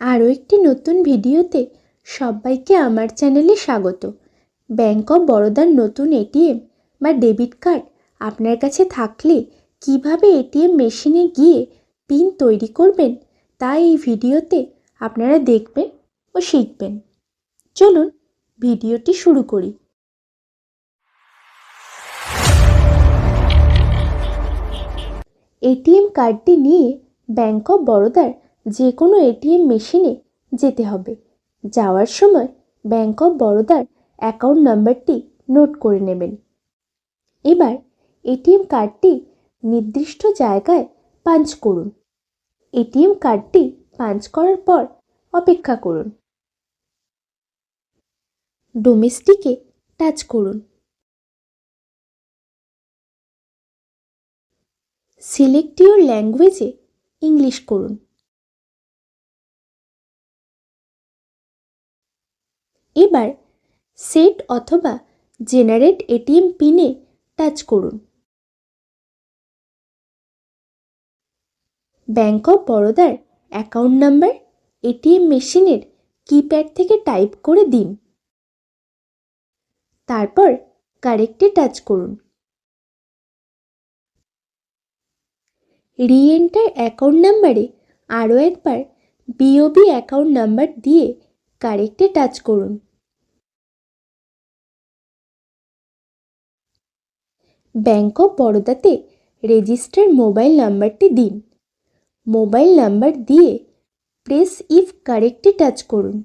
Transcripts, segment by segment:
আরও একটি নতুন ভিডিওতে সবাইকে আমার চ্যানেলে স্বাগত। ব্যাঙ্ক অফ বরোদার নতুন এটিএম বা ডেবিট কার্ড আপনার কাছে থাকলে কীভাবে এটিএম মেশিনে গিয়ে পিন তৈরি করবেন তা এই ভিডিওতে আপনারা দেখবেন ও শিখবেন। চলুন ভিডিওটি শুরু করি। এটিএম কার্ডটি নিয়ে ব্যাঙ্ক অফ বরোদার যে কোনো এটিএম মেশিনে যেতে হবে। যাওয়ার সময় ব্যাঙ্ক অফ বরোদার অ্যাকাউন্ট নাম্বারটি নোট করে নেবেন। এবার এটিএম কার্ডটি নির্দিষ্ট জায়গায় পাঞ্চ করুন। এটিএম কার্ডটি পাঞ্চ করার পর অপেক্ষা করুন। ডোমেস্টিকে টাচ করুন। সিলেক্ট ইউর ল্যাঙ্গুয়েজে ইংলিশ করুন। এবার সেট অথবা জেনারেট এটিএম পিনে টাচ করুন। ব্যাঙ্ক অফ বরোদার অ্যাকাউন্ট নাম্বার এটিএম মেশিনের কিপ্যাড থেকে টাইপ করে দিন। তারপর কারেক্টে টাচ করুন। রি এন্টার অ্যাকাউন্ট নাম্বারে আরও একবার বিওবি অ্যাকাউন্ট নাম্বার দিয়ে কারেক্টে টাচ করুন। ব্যাঙ্ক অফ বরোদাতে রেজিস্টার মোবাইল নাম্বারটি দিন। মোবাইল নাম্বার দিয়ে প্রেস ইফ কারেক্টে টাচ করুন।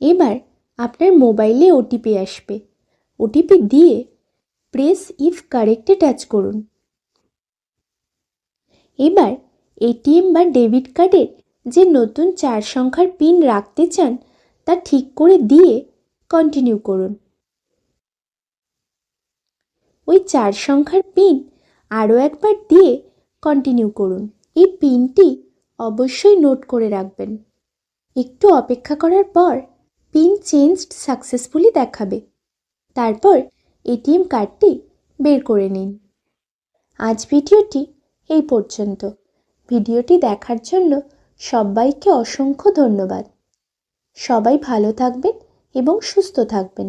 এবার আপনার মোবাইলে ওটিপি আসবে। ওটিপি দিয়ে প্রেস ইফ কারেক্টে টাচ করুন। এবার এটিএম বা ডেবিট কার্ডের যে নতুন চার সংখ্যার পিন রাখতে চান, তা ঠিক করে দিয়ে কন্টিনিউ করুন। ওই চার সংখ্যার পিন আরও একবার দিয়ে কন্টিনিউ করুন। এই পিনটি অবশ্যই নোট করে রাখবেন। একটু অপেক্ষা করার পর পিন চেঞ্জড সাকসেসফুলি দেখাবে। তারপর এটিএম কার্ডটি বের করে নিন। আজ ভিডিওটি এই পর্যন্ত। ভিডিওটি দেখার জন্য সবাইকে অসংখ্য ধন্যবাদ। সবাই ভালো থাকবেন এবং সুস্থ থাকবেন।